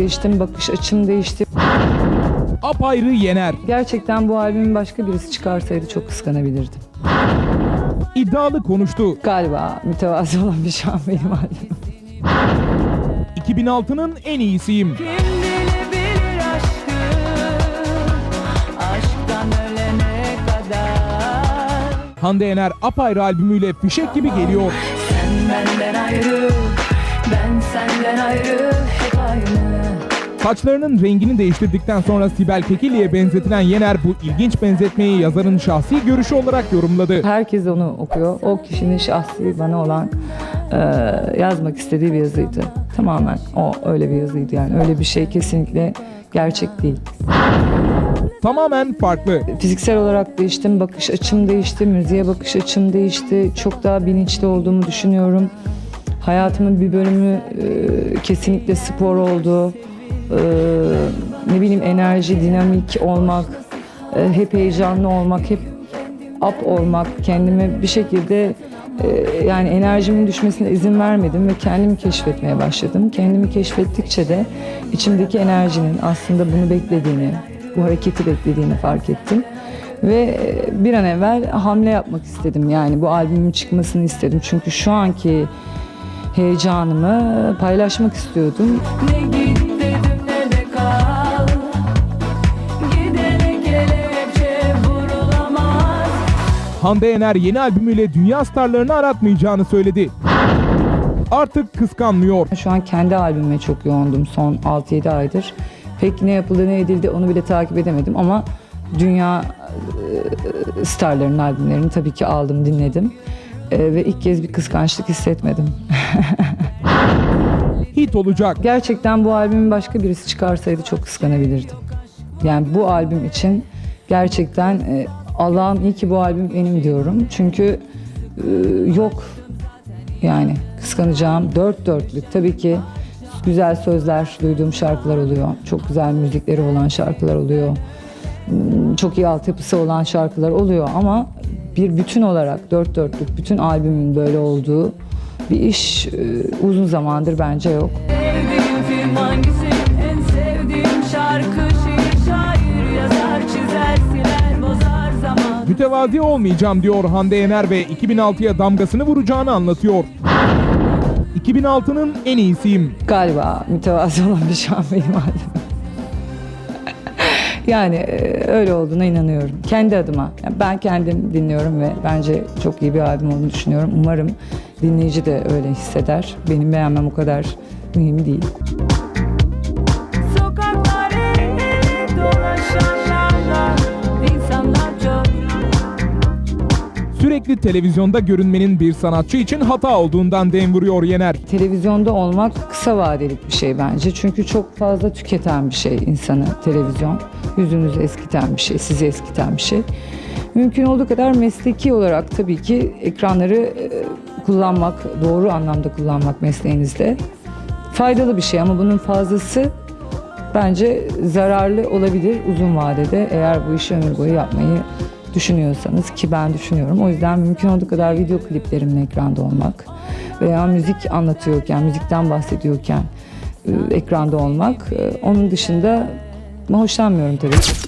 değiştim, bakış açım değişti. Apayrı Yener. Gerçekten bu albümü başka birisi çıkarsaydı çok kıskanabilirdim. iddialı konuştu. Galiba mütevazı olan bir şu an benim albümüm. 2006'nın en iyisiyim. Kim Hande Yener apayrı albümüyle fişek gibi geliyor. Sen benden ayrı senden ayrı Hep aynı Saçlarının rengini değiştirdikten sonra Sibel Kekilli'ye benzetilen Yener bu ilginç benzetmeyi yazarın şahsi görüşü olarak yorumladı. Herkes onu okuyor. O kişinin şahsi bana olan e, yazmak istediği bir yazıydı. Tamamen o öyle bir yazıydı yani. Öyle bir şey kesinlikle gerçek değil. Tamamen farklı. Fiziksel olarak değiştim, bakış açım değişti, müziğe bakış açım değişti. Çok daha bilinçli olduğumu düşünüyorum. Hayatımın bir bölümü e, kesinlikle spor oldu. E, ne bileyim enerji, dinamik olmak, e, hep heyecanlı olmak, hep up olmak, kendime bir şekilde e, yani enerjimin düşmesine izin vermedim ve kendimi keşfetmeye başladım. Kendimi keşfettikçe de içimdeki enerjinin aslında bunu beklediğini, bu hareketi beklediğini fark ettim. Ve e, bir an evvel hamle yapmak istedim. Yani bu albümün çıkmasını istedim. Çünkü şu anki heyecanımı paylaşmak istiyordum. Ne git dedim ne de kal Gidene kelepçe vurulamaz Hande Yener yeni albümüyle dünya starlarını aratmayacağını söyledi. Artık kıskanmıyor. Şu an kendi albümüme çok yoğundum son 6-7 aydır. Pek ne yapıldı ne edildi onu bile takip edemedim ama dünya e, starlarının albümlerini tabii ki aldım dinledim. E, ve ilk kez bir kıskançlık hissetmedim. Hit olacak. Gerçekten bu albümü başka birisi çıkarsaydı çok kıskanabilirdim. Yani bu albüm için gerçekten e, Allah'ım iyi ki bu albüm benim diyorum. Çünkü e, yok yani kıskanacağım dört dörtlük. Tabii ki güzel sözler duyduğum şarkılar oluyor. Çok güzel müzikleri olan şarkılar oluyor. Çok iyi altyapısı olan şarkılar oluyor ama bir bütün olarak dört dörtlük bütün albümün böyle olduğu bir iş e, uzun zamandır bence yok. Sevdiğim film hangisi? En sevdiğim şarkı şiir şair Yazar çizer siler bozar zaman Mütevazi olmayacağım diyor Hande Yener ve 2006'ya damgasını vuracağını anlatıyor. 2006'nın en iyisiyim. Galiba mütevazı olan bir şu an benim albümüm. Yani e, öyle olduğuna inanıyorum. Kendi adıma. Ben kendim dinliyorum ve bence çok iyi bir albüm olduğunu düşünüyorum. Umarım dinleyici de öyle hisseder. Benim beğenmem o kadar mühim değil. Sokaklar eğri Sürekli televizyonda görünmenin bir sanatçı için hata olduğundan dem vuruyor Yener. Televizyonda olmak kısa vadelik bir şey bence. Çünkü çok fazla tüketen bir şey insanı televizyon. Yüzünüzü eskiten bir şey, sizi eskiten bir şey. Mümkün olduğu kadar mesleki olarak tabii ki ekranları e, kullanmak, doğru anlamda kullanmak mesleğinizde faydalı bir şey ama bunun fazlası bence zararlı olabilir uzun vadede eğer bu işi ömür boyu yapmayı düşünüyorsanız ki ben düşünüyorum. O yüzden mümkün olduğu kadar video kliplerimle ekranda olmak veya müzik anlatıyorken, müzikten bahsediyorken e, ekranda olmak. E, Onun dışında hoşlanmıyorum tabii.